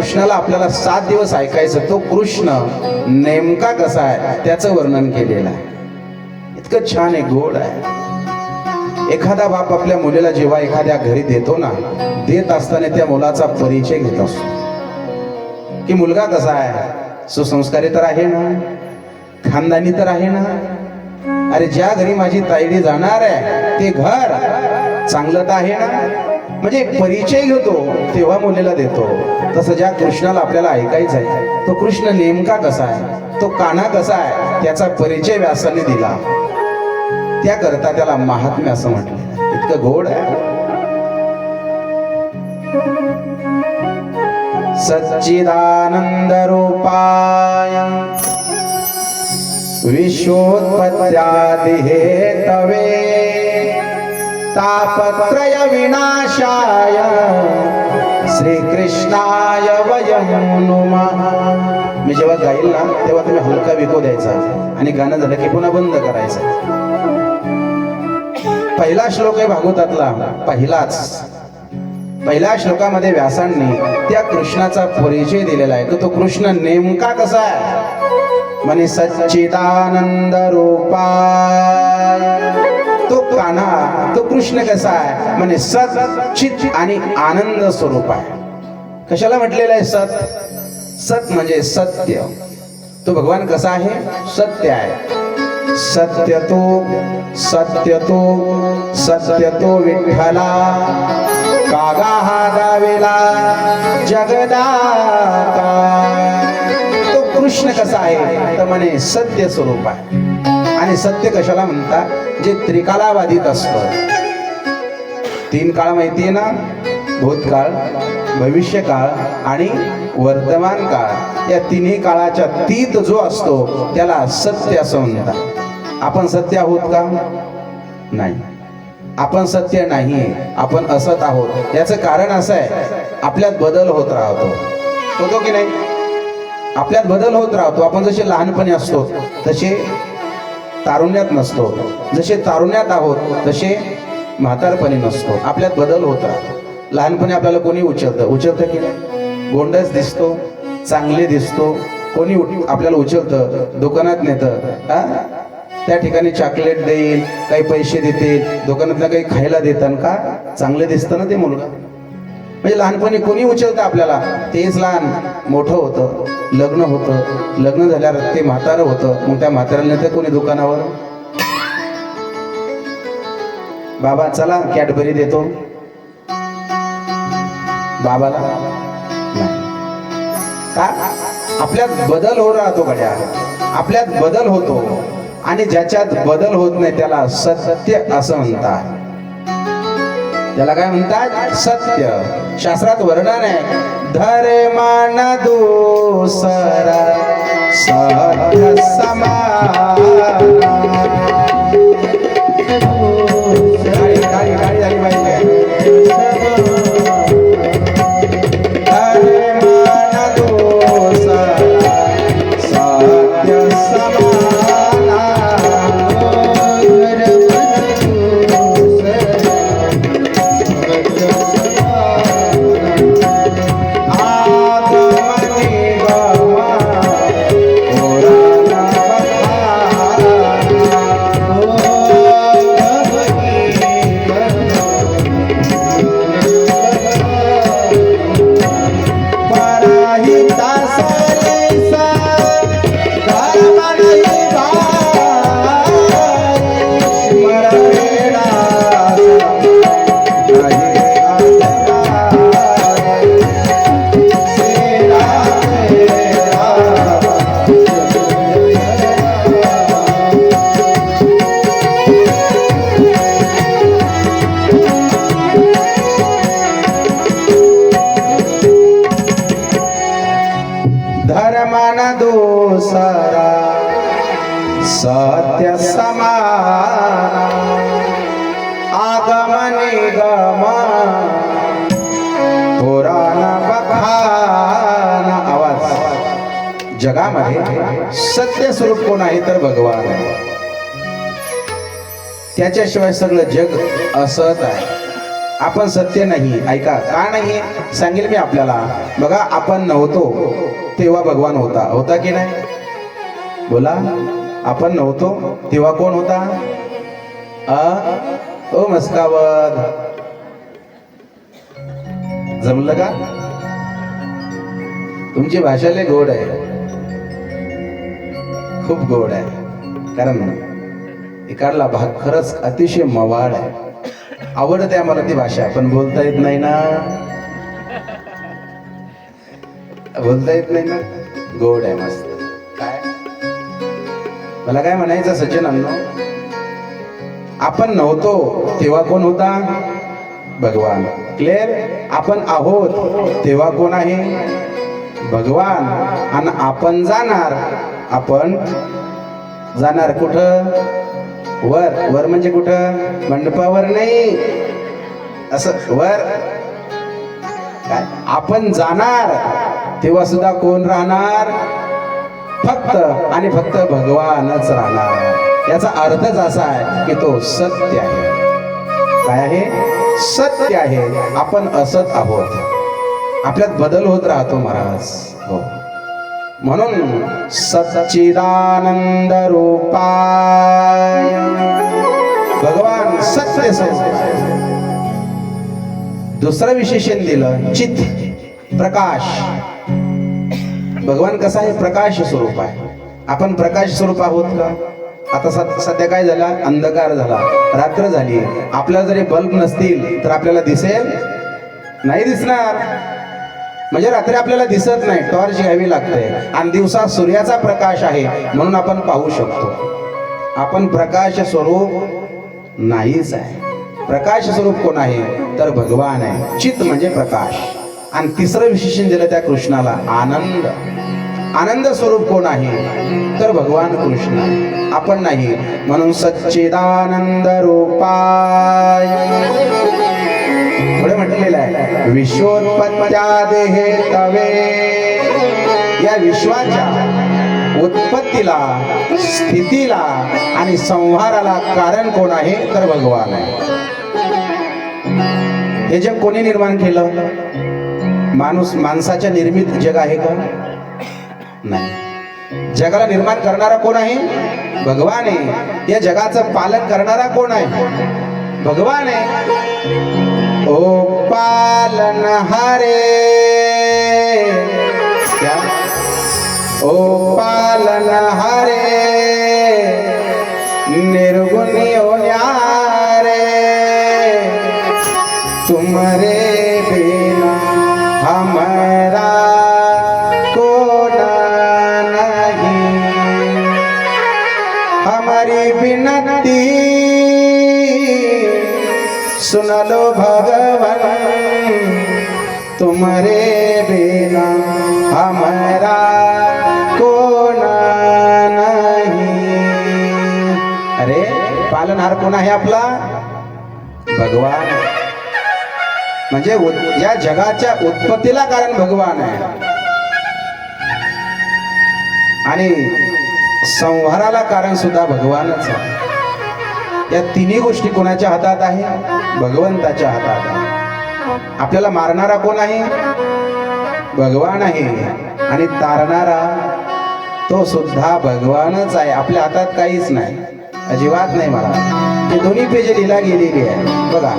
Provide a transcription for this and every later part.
कृष्णाला आपल्याला सात दिवस ऐकायचं. तो कृष्ण नेमका कसा आहे त्याचं वर्णन केलेलं आहे. इतकं छान आहे गोड आहे. एखादा बाप आपल्या मुलीला जेव्हा एखाद्या घरी देतो ना देत असताना त्या मुलाचा परिचय घेत असतो. की मुलगा कसा आहे? सुसंस्कारी तर आहे ना? खानदानी तर आहे ना? अरे ज्या घरी माझी तायडी जाणार आहे ते घर चांगलं तर आहे ना? म्हणजे परिचय घेतो तेव्हा मुलीला देतो. तसं ज्या कृष्णाला आपल्याला ऐकायचं आहे तो कृष्ण नेमका कसा आहे तो काना कसा आहे त्याचा परिचय व्यासाने दिला. त्याकरता त्याला महात्म्य असं म्हटलं. इतकं गोड आहे. सच्चिदानंद रूपाय. विश्वोत्पत्त्यादि हेतवे तापत्रय विनाशाय। श्रीकृष्णाय वयम नुमः। मी जेव्हा गाईल ना तेव्हा तुम्ही हलका विको द्यायचा आणि गाणं झालं की पुन्हा बंद करायचं. पहिला श्लोक आहे भागवतातला पहिलाच. पहिल्या श्लोकामध्ये व्यासांनी त्या कृष्णाचा परिचय दिलेला आहे. तर तो कृष्ण नेमका कसा आहे? म्हणे सच्चिदानंद रूपाय तो कान्हा तो कृष्ण कसा आहे? म्हणे सत चित आणि आनंद स्वरूप आहे. कशाला म्हटलेलं आहे सत? सत म्हणजे सत्य. तो भगवान कसा आहे? सत्य आहे. सत्य तो सत्य तो सत्य तो विठ्ठला. कागा हा गावेला जगदाता. तो कृष्ण कसा आहे? तर म्हणे सत्य स्वरूप आहे. आणि सत्य कशाला म्हणतात जे त्रिकालाबाधित असतं. तीन काळ माहितीये ना? भूतकाळ भविष्यकाळ आणि वर्तमान काळ या तिन्ही काळाच्या तीत जो असतो त्याला सत्य असं म्हणतात. आपण सत्य आहोत का? नाही. आपण सत्य नाही आपण असत आहोत. याचं कारण असं आहे आपल्यात बदल होत राहतो. होतो की नाही? आपल्यात बदल होत राहतो. आपण जसे लहानपणी असतो तसे तारुण्यात नसतो. जसे तारुण्यात आहोत तसे म्हातारपणी नसतो. आपल्यात बदल होत राहतो. लहानपणी आपल्याला कोणी उचलतं? उचलतं की नाही? गोंडस दिसतो चांगले दिसतो. कोणी उठ- आपल्याला उचलतं? दुकानात नेतं. हा? त्या ठिकाणी चॉकलेट देईल काही पैसे देतील. दुकानातनं काही खायला देतात का? चांगलं दिसतं ना ते मुलगा. म्हणजे लहानपणी कोणी उचलतं आपल्याला? तेच लहान. मोठं होतं लग्न होतं. लग्न झाल्यावर ते म्हातारं होतं. मग त्या म्हाताऱ्याला नेतं कोणी दुकानावर? बाबा चला कॅडबरी देतो. बाबाला? का? आपल्यात बदल होत राहतो गड्या. आपल्यात बदल होतो. आणि ज्याच्यात बदल होत नाही त्याला सत्य असं म्हणतात. त्याला काय म्हणतात? सत्य. शास्त्रात वर्णन आहे. धर्मान दुसरा सत्य समान त्याच्याशिवाय सगळं जग असत आहे. आपण सत्य नाही ऐका. का नाही? सांगेल मी आपल्याला. बघा आपण नव्हतो तेव्हा भगवान होता. होता की नाही? बोला. आपण नव्हतो तेव्हा कोण होता? अ? ओ मस्कावत. जमलं का? तुमची भाषा लय गोड आहे. खूप गोड आहे. कारण इकारला भाग खरंच अतिशय मवाड आहे. आवडते आम्हाला ती भाषा पण बोलता येत नाही ना. बोलता येत नाही ना. गोड आहे मस्त. काय? मला काय म्हणायचं सचिन अण्णा आपण नव्हतो तेव्हा कोण होता? भगवान. क्लिअर? आपण आहोत तेव्हा कोण आहे? भगवान. आणि आपण जाणार. आपण जाणार कुठं? वर वर म्हणजे कुठं? मंडपावर नाही. असं वर. काय? आपण जाणार तेव्हा सुद्धा कोण राहणार? फक्त आणि फक्त भगवानच राहणार. याचा अर्थच असा आहे की तो सत्य आहे. काय आहे? सत्य आहे. आपण असत आहोत. आपल्यात बदल होत राहतो महाराज. हो. म्हणून सच्चिदानंद रूपा दुसरं विशेषण दिलं चित प्रकाश. भगवान कसा आहे? प्रकाश स्वरूप आहे. आपण प्रकाश स्वरूप आहोत का? आता सध्या काय झाला? अंधकार झाला. रात्र झाली. आपल्याला जरी बल्ब नसतील तर आपल्याला दिसेल? नाही दिसणार. म्हणजे रात्री आपल्याला दिसत नाही. टॉर्च घ्यावी लागते. आणि दिवसा सूर्याचा प्रकाश आहे म्हणून आपण पाहू शकतो. आपण प्रकाश स्वरूप नाहीच आहे. प्रकाश स्वरूप कोण आहे? तर भगवान आहे. चित म्हणजे प्रकाश. आणि तिसरं विशेषण दिलं त्या कृष्णाला आनंद. आनंद स्वरूप कोण आहे? तर भगवान कृष्ण आपण नाही. म्हणून सच्चिदानंद रूपाय. पुढे म्हटलेलं आहे. विश्वोत्पत्त्या देहे तवे. या विश्वाच्या उत्पत्तीला स्थितीला आणि संहाराला कारण कोण आहे? तर भगवान आहे. हे जग कोणी निर्माण केलं? माणूस माणसाच्या निर्मित जग आहे का? नाही. जगाला निर्माण करणारा कोण आहे? भगवान आहे. या जगाचं पालन करणारा कोण आहे? भगवान आहे. ओ पालन हरे ओ पालन हरे निर्गुणी न्यारे रे तुम्हारे आहे आपला भगवान. म्हणजे या जगाच्या उत्पत्तीला कारण भगवान आहे. आणि संहाराला कारण सुद्धा भगवानच आहे. या तिन्ही गोष्टी कोणाच्या हातात आहे? भगवंताच्या हातात आहे. आपल्याला मारणारा कोण आहे? भगवान आहे. आणि तारणारा तो सुद्धा भगवानच आहे. आपल्या हातात काहीच नाही. अजिबात नाही मला ते दोन्ही पेज लिहिला गेलेली आहे. बघा.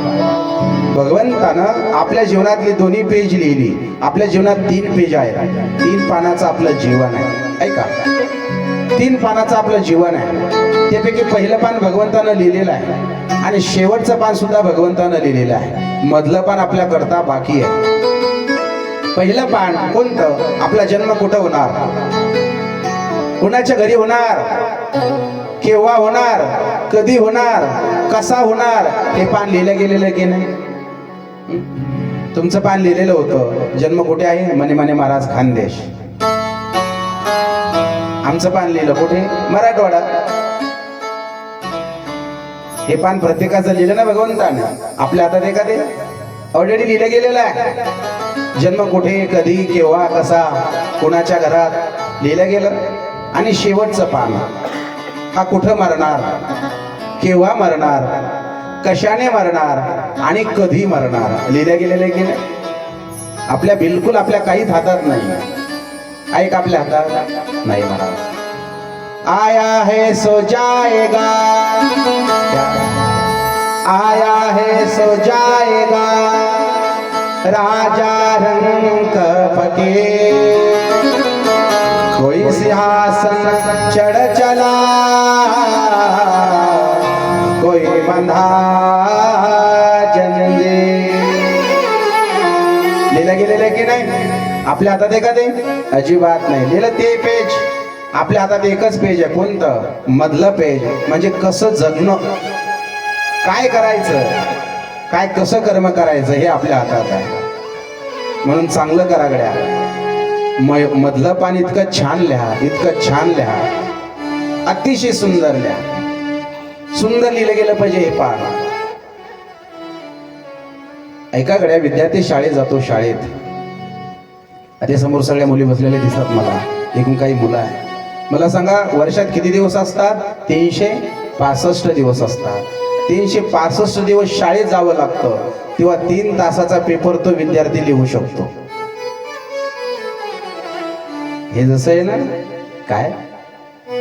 भगवंतानं आपल्या जीवनातली दोन्ही पेज लिहिली. आपल्या जीवनात तीन पेज आहेत. तीन पानाचं आपलं जीवन आहे. ऐका. तीन पानाचं आपलं जीवन आहे. त्यापैकी पहिलं पान भगवंतानं लिहिलेलं आहे. आणि शेवटचं पान सुद्धा भगवंतानं लिहिलेलं आहे. मधलं पान आपल्या करता बाकी आहे. पहिलं पान कोणतं? आपला जन्म कुठं होणार? कुणाच्या घरी होणार? केव्हा होणार? कधी होणार? कसा होणार? हे पान लिहिलं गेलेलं आहे की नाही? तुमचं पान लिहिलेलं होतं. जन्म कुठे आहे? मने मने महाराज खानदेश. आमचं पान लिहिलं कुठे? मराठवाडा. हे पान प्रत्येकाचं लिहिलं ना भगवंतानं? आपल्या हातात एखादे का ते? ऑलरेडी लिहिलं गेलेलं आहे. जन्म कुठे कधी केव्हा कसा कोणाच्या घरात लिहिलं गेलं? आणि शेवटचं पान. हा कुठं मरणार? केव्हा मरणार? कशाने मरणार? आणि कधी मरणार? लिहिल्या गेलेल्या गेल्या आपल्या बिलकुल आपल्या काहीच हातात नाही. ऐक आपल्या हातात. नाही म्हणा आया है सो जाएगा. आया है सो जाएगा. राजा रंग फके सिंहासन चढ़ चला. कोई बंधा जंजे लिहिलं गेलेलं आहे की नाही? आपल्या हातात आहे? का ते अजिबात नाही. लिहिलं ते पेज आपल्या हातात एकच पेज आहे. कोणतं? मधलं पेज म्हणजे कसं जगणं? काय करायचं? काय कसं कर्म करायचं हे आपल्या हातात आहे. म्हणून चांगलं करा गड्या. मधलं पान इतकं छान लिहा इतकं छान लिहा. अतिशय सुंदर लिहा. सुंदर लिहिलं गेलं पाहिजे हे पान. ऐका गड्या विद्यार्थी शाळेत जातो शाळेत. आता समोर सगळ्या मुली बसलेल्या दिसतात मला. एकूण काही मुलं आहे मला सांगा वर्षात किती दिवस असतात? तीनशे पासष्ट दिवस असतात. तीनशे पासष्ट दिवस शाळेत जावं लागतं. तेव्हा तीन तासाचा पेपर तो विद्यार्थी लिहू शकतो. हे जसं आहे ना काय?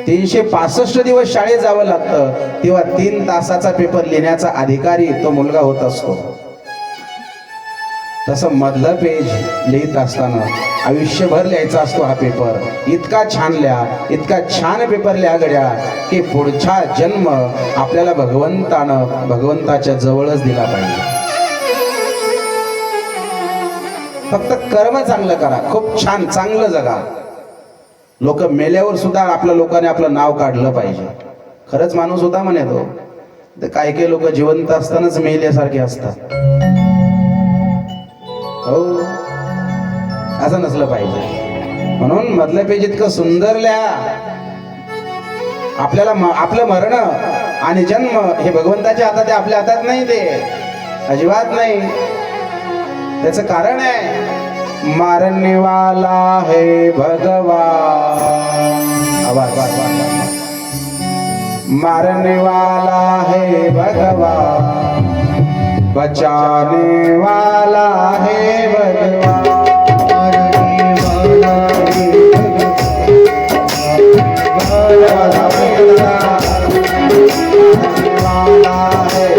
तीनशे पासष्ट दिवस शाळेत जावं लागतं. तेव्हा तीन तासाचा पेपर लिहिण्याचा अधिकारी तो मुलगा होत असतो. तसं मधलं पेज लिहित असताना आयुष्यभर लिहायचा असतो हा पेपर इतका छान लिहा इतका छान पेपर लिहा गड्या की पुढचा जन्म आपल्याला भगवंतानं भगवंताच्या जवळच दिला पाहिजे. फक्त कर्म चांगलं करा खूप छान चांगलं जगा. लोक मेल्यावर सुद्धा आपल्या लोकांनी आपलं नाव काढलं पाहिजे. खरंच माणूस होता म्हणे तो. तर काही काही लोक जिवंत असतानाच मेल्यासारखे असतात. हो. असं नसलं पाहिजे. म्हणून मधल्या पेज इतकं सुंदर लिहा आपल्याला आपलं मरण आणि जन्म हे भगवंताच्या हातात आपल्या हातात नाही ते. अजिबात नाही. त्याचं कारण आहे मारने वाला है भगवान। आवाज मारने वाला है भगवान। बचाने वाला है भगवान। वाला है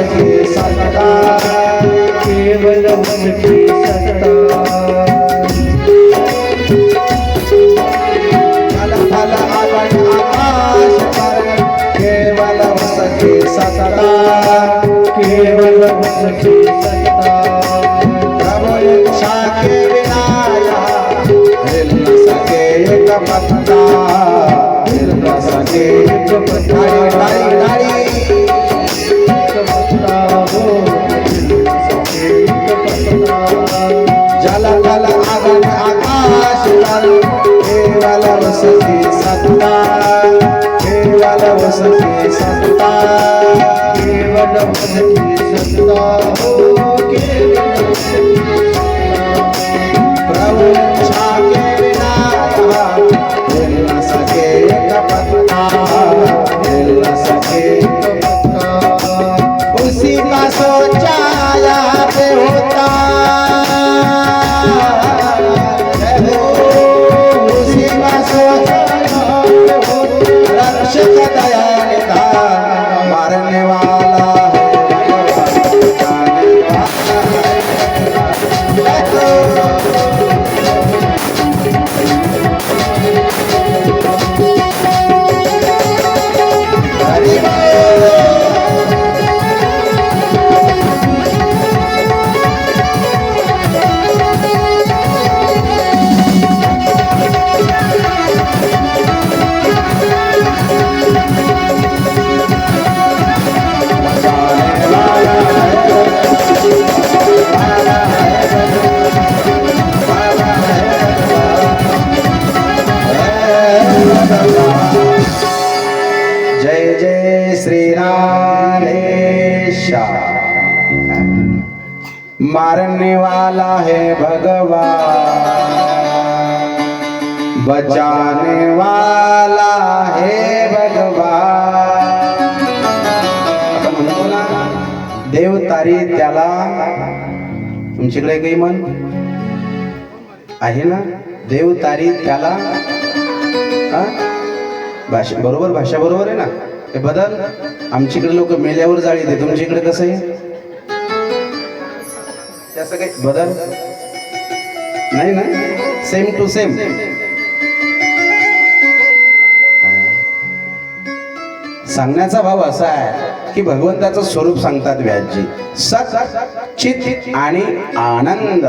केवल सत्ता केवल उसकी सत्ता सत्ता केवल उनकी सत्ता हो केवल प्रभु बचाने वाला हे भगवान। ना देव तारी त्याला तुमच्याकडे काही मन आहे ना? देव तारी त्याला भाषा बरोबर भाषा बरोबर आहे ना? हे बदल आमच्याकडे लोक मेल्यावर जाळी दे तुमच्याकडे कसं आहे? त्याचं काही बदल? नाही ना? सेम टू सेम सांगण्याचा भाव असा आहे की भगवंताचं स्वरूप सांगतात व्यासजी. सत चित आणि आनंद.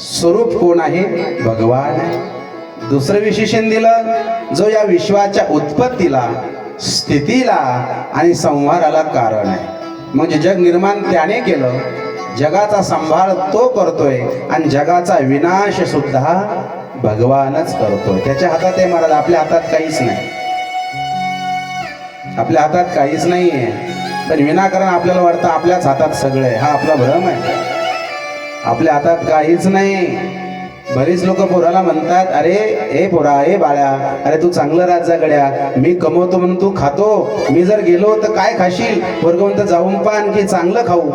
स्वरूप कोण आहे? भगवान. दुसरं विशेषण दिलं जो या विश्वाच्या उत्पत्तीला स्थितीला आणि संहाराला कारण आहे. म्हणजे जग निर्माण त्याने केलं जगाचा संभाळ तो करतोय आणि जगाचा विनाश सुद्धा भगवानच करतोय. त्याच्या हातात आहे महाराज आपल्या हातात काहीच नाही. आपल्या हातात काहीच नाहीये. पण विनाकारण आपल्याला वाटतं आपल्याच हातात सगळं आहे. हा आपला भ्रम आहे. आपल्या हातात काहीच नाही. बरीच लोक पोराला म्हणतात अरे ए पोरा ए बाळ्या अरे तू चांगलं राजा गड्या. मी कमवतो म्हणून तू खातो. मी जर गेलो तर काय खाशील? पोरग म्हणतं जाऊन पा आणखी चांगलं खाऊ.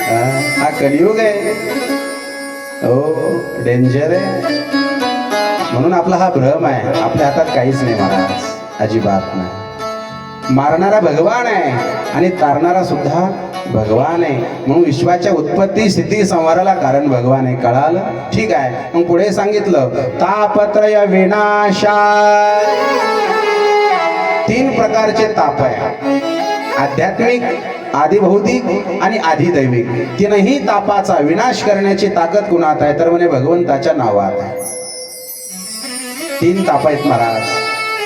हा, हा कलियुग आहे. हो डेंजर आहे. म्हणून आपला हा भ्रम आहे. आपल्या हातात काहीच नाही महाराज अजिबात नाही. मारणारा भगवान आहे आणि तारणारा सुद्धा भगवान आहे. म्हणून विश्वाच्या उत्पत्ती स्थिती संवाराला कारण भगवान आहे. कळालं? ठीक आहे. मग पुढे सांगितलं तापत्रय विनाशा तीन प्रकारचे ताप आहे. आध्यात्मिक आदिभौतिक आणि आधिदैविक. तीनही तापाचा विनाश करण्याची ताकद कुणात आहे? तर म्हणे भगवंताच्या नावात आहे. तीन ताप आहेत महाराज.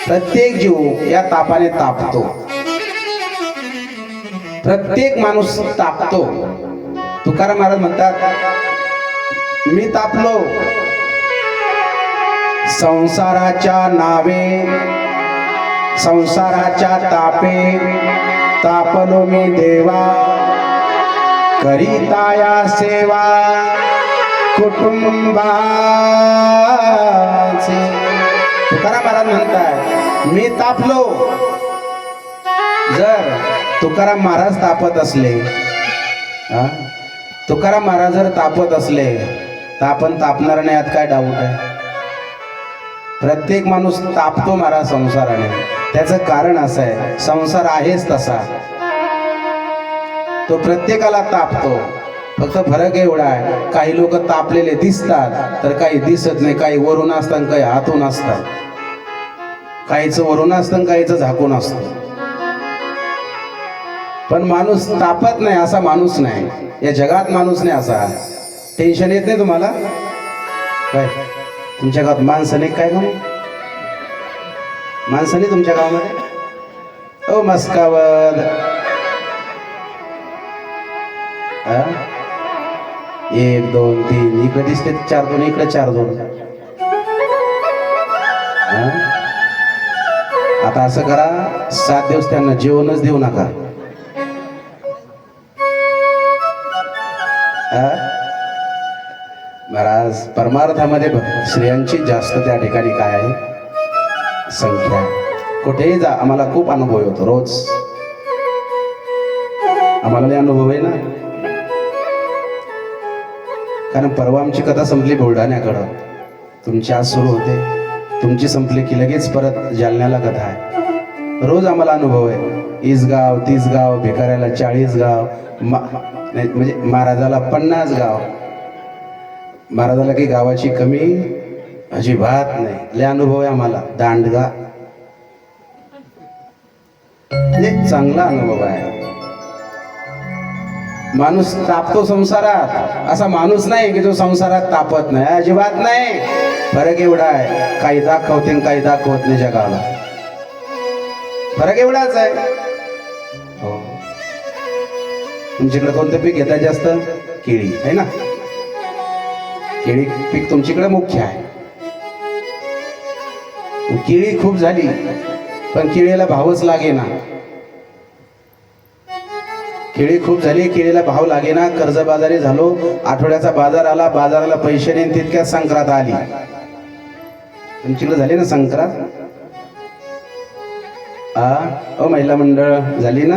प्रत्येक जीव या तापाने तापतो. प्रत्येक माणूस तापतो. तुकाराम महाराज म्हणतात मी तापलो. संसाराच्या नावे संसाराच्या तापे तापलो मी देवा. करिताया सेवा कुटुंबाचे. तुकाराम महाराज म्हणताय मी तापलो. जर तुकाराम महाराज तापत असले तुकाराम महाराज जर तापत असले तर आपण तापणार नाही यात काय डाऊट आहे? प्रत्येक माणूस तापतो महाराज संसाराने. त्याचं कारण असं आहे संसार आहेच तसा. तो प्रत्येकाला तापतो. फक्त फरक एवढा आहे काही लोक तापलेले दिसतात तर काही दिसत नाही काही वरून असतात आणि काही हातून असतात. काहीच वरून असतं आणि काहीच झाकून असतं. पण माणूस तापत नाही असा माणूस नाही. या जगात माणूस नाही असा. टेन्शन येत नाही तुम्हाला? काय? तुमच्या गावात माणसं नाही काय म्हणून माणसं नाही तुमच्या गावामध्ये? ओ मस्कावल. एक दोन तीन. इकडे दिसते चार दोन. इकडे चार दोन. हा? आता असं करा सात दिवस त्यांना जेवणच देऊ नका. हा? महाराज परमार्थामध्ये स्त्रियांची जास्त त्या ठिकाणी काय आहे? संख्या. कुठेही जा आम्हाला खूप अनुभव येतो रोज. आम्हाला नाही अनुभव आहे ना? कारण परवा आमची कथा संपली बुलढाण्याकडं. तुमची आज सुरू होते. तुमची संपली की लगेच परत जालन्याला कथा आहे. रोज आम्हाला अनुभव आहे. ईस गाव तीस गाव भिकाऱ्याला चाळीस गाव मा नाही, म्हणजे महाराजाला पन्नास गाव. महाराजाला काही गावाची कमी अजिबात नाही. लय अनुभव आहे आम्हाला. दांडगा. म्हणजे चांगला अनुभव आहे. माणूस तापतो संसारात. असा माणूस नाही की जो संसारात तापत नाही. अजिबात नाही. फरक एवढा आहे काही दाखवते काही दाखवत नाही जगाला. फरक एवढाच आहे. हो. तुमच्याकडे कोणतं पीक घेतात जास्त? केळी आहे ना? केळी पीक तुमच्याकडे मुख्य आहे. केळी खूप झाली पण केळीला भावच लागे ना केळी खूप झाली केळीला भाव लागे ना कर्जबाजारी झालो आठवड्याचा बाजार आला बाजाराला पैसे नाही तितक्यात संक्रांत आली. तुमच्याकडे झाली ना संक्रांत? आ? अ महिला मंडळ झाली ना?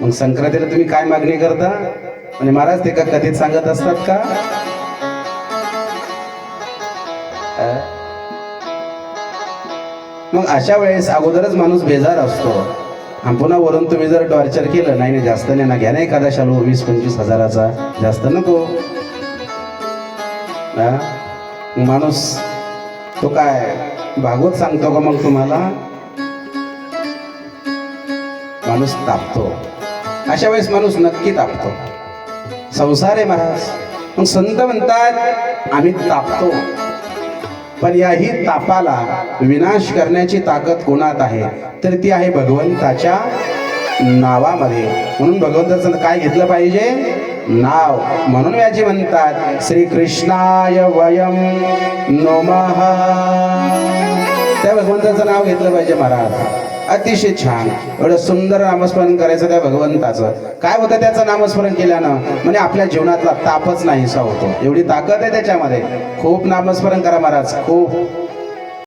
मग संक्रांतीला तुम्ही काय मागणी करता? आणि महाराज ते का कथेत सांगत असतात का? मग अशा वेळेस अगोदरच माणूस बेजार असतो. आणि पुन्हा वरून तुम्ही जर टॉर्चर केलं नाही नाही जास्त नाही ना घ्या ना एखादा शालू वीस पंचवीस हजाराचा जास्त नको. माणूस तो काय भागवत सांगतो का मग तुम्हाला? माणूस तापतो. अशा वेळेस माणूस नक्की तापतो. संसार आहे महाराज. मग संत म्हणतात आम्ही तापतो. पण याही तापाला विनाश करण्याची ताकद कोणात आहे? तर ती आहे भगवंताच्या नावामध्ये. म्हणून भगवंताचं काय घेतलं पाहिजे? नाव. म्हणून याची म्हणतात श्री कृष्णाय वयम नमः. त्या भगवंताचं नाव घेतलं पाहिजे महाराज. अतिशय छान. एवढं सुंदर नामस्मरण करायचं त्या भगवंताचं. काय होतं त्याचं नामस्मरण केल्यानं? म्हणजे आपल्या जीवनातला तापच नाहीसा होतो. एवढी ताकद आहे त्याच्यामध्ये. खूप नामस्मरण करा महाराज खूप.